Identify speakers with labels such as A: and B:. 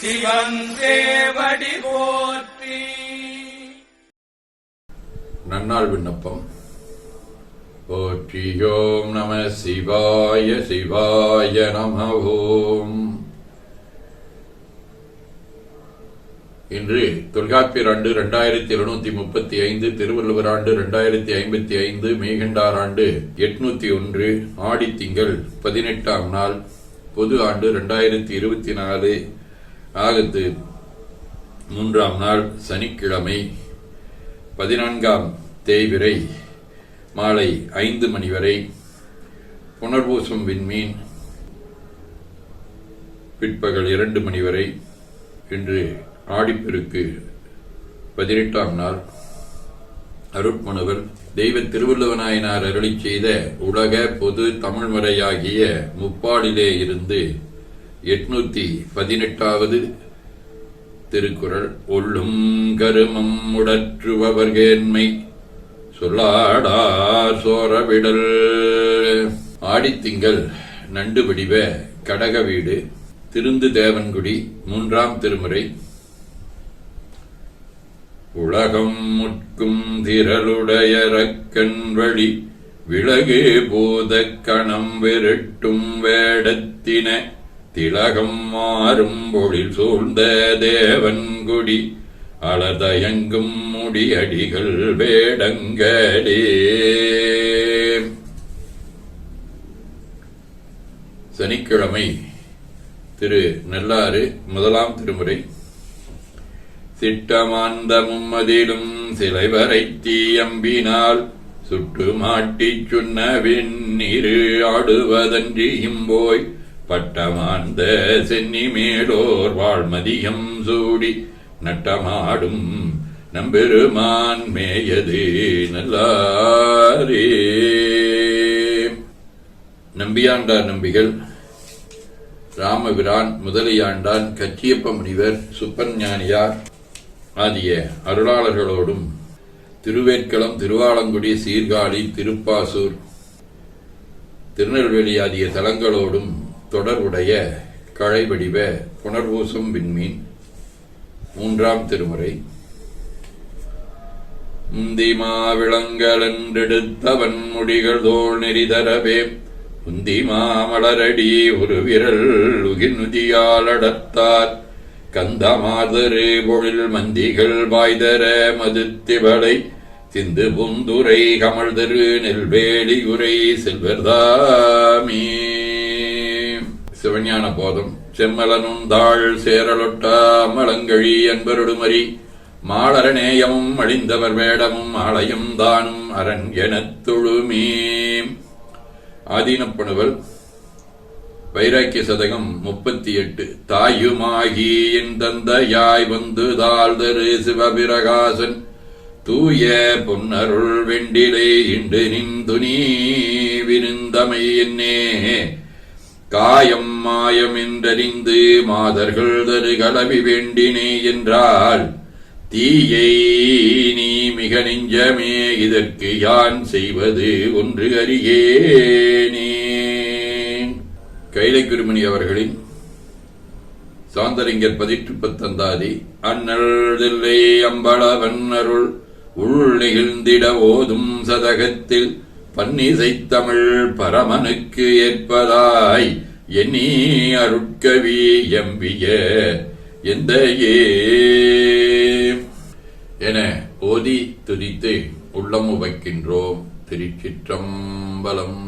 A: சிவன் தேவடி போற்றி.
B: நன்னாள் விண்ணப்பம். போற்றியோம் நம சிவாய சிவாய நம ஓம் இன்று தொல்காப்பியர் ஆண்டு இரண்டாயிரத்தி எழுநூத்தி முப்பத்தி ஐந்து திருவள்ளுவர் ஆண்டு இரண்டாயிரத்தி ஐம்பத்தி ஐந்து மேகண்டார் ஆண்டு எட்நூத்தி ஒன்று ஆடித்திங்கள் பதினெட்டாம் நாள் பொது ஆண்டு இரண்டாயிரத்தி இருபத்தி நாலு ஆகத்து மூன்றாம் நாள் சனிக்கிழமை பதினான்காம் தேய்விரை மாலை ஐந்து மணி வரை புனர்பூசம் விண்மீன் பிற்பகல் இரண்டு மணி வரை இன்று ஆடிப்பெருக்கு பதினெட்டாம் நாள். அருட்மனுவர் தெய்வ திருவள்ளுவநாயனார் அருளி செய்த உலக பொது தமிழ்மறையாகிய முப்பாடிலே இருந்து எட்நூத்தி பதினெட்டாவது திருக்குறள். ஒள்ளும் கருமம் உடற்றுபவர்கேன்மை சொல்லாடா சோரவிடல். ஆடித்திங்கள் நண்டு வடிவ கடக வீடு திருந்து தேவன்குடி மூன்றாம் திருமுறை. உலகம் முட்கும் திரளுடைய ரக்கன் வழி விலகு போத கணம் விரட்டும் வேடத்தின திலகம் மாறும் பொழில் சூழ்ந்த தேவன்குடி அலர்தயங்கும் முடியடிகள் வேடங்களே சனிக்கிழமை திரு நல்லாறு முதலாம் திருமுறை. சிட்டமாந்தமும் அதிலும் சிலைவரை தீயம்பினால் சுட்டு மாட்டிச் சொன்ன இரு ஆடுவதன்றியும் போய் பட்டமாந்த சென்னி மேலோர் வாழ்மதியம் சூடி நட்டமாடும் நம்பெருமான் மேயது நல்லாரே. நம்பியாண்டார் நம்பிகள் ராமபிரான் முதலியாண்டான் கச்சியப்ப முனிவர் சுப்பஞானியார் ஆகிய அருளாளர்களோடும் திருவேற்களம் திருவாலங்குடி சீர்காழி திருப்பாசூர் திருநெல்வேலி ஆகிய தலங்களோடும் தொடர்புடைய கழைவடிவ புனர்பூசம் விண்மீன் மூன்றாம் திருமுறை. முந்திமா விளங்கலென்றெடுத்தவன் முடிகள் தோல் நெறிதரவே உந்திமா மலரடி ஒரு விரல் உகிநுதியாலடத்தார் கந்தமாதரு பொழில் மந்திகள் வாய்தர மதுத்திவளை சிந்து பூந்துரை கமழ்தரு நெல்வேலி உரை செல்வர்தாமே. சிவஞான போதம் செம்மலனுந்தாள் சேரலொட்டா மலங்கழி அன்பருடுமரி மாளரநேயமும் அழிந்தவர் வேடமும் ஆலயம் தானும் அரண் எனத் தொழுமே. ஆதீனப்பணுவல் வைராக்கிய சதகம் முப்பத்தி எட்டு தாயுமாகி என் தந்தையாய் வந்து தாழ்தரு சிவபிரகாசன் தூய பொன்னருள் வெண்டிலை இண்டு நின் துணி விருந்தமை என்னே. காயம் மாயம் என்றறிந்து மாதர்கள் தரு கலவி வேண்டினே என்றால் தீயை நீ மிக நெஞ்சமே இதற்கு யான் செய்வது ஒன்று அறியேனே. கைலை குருமணி அவர்களின் சாந்தலிங்கர் பதிற்று பத்தந்தாதி அண்ணல் தில்லை அம்பளவன் அருள் உள் நெகிழ்ந்திட ஓதும் சதகத்தில் பன்னிசைத்தமிழ் பரமனுக்கு ஏற்பதாய் எண்ணி அருட்கவி எம்பிய எந்த என ஓதி துதித்து உள்ளம் உவைக்கின்றோம் திருச்சிற்றம்பலம்.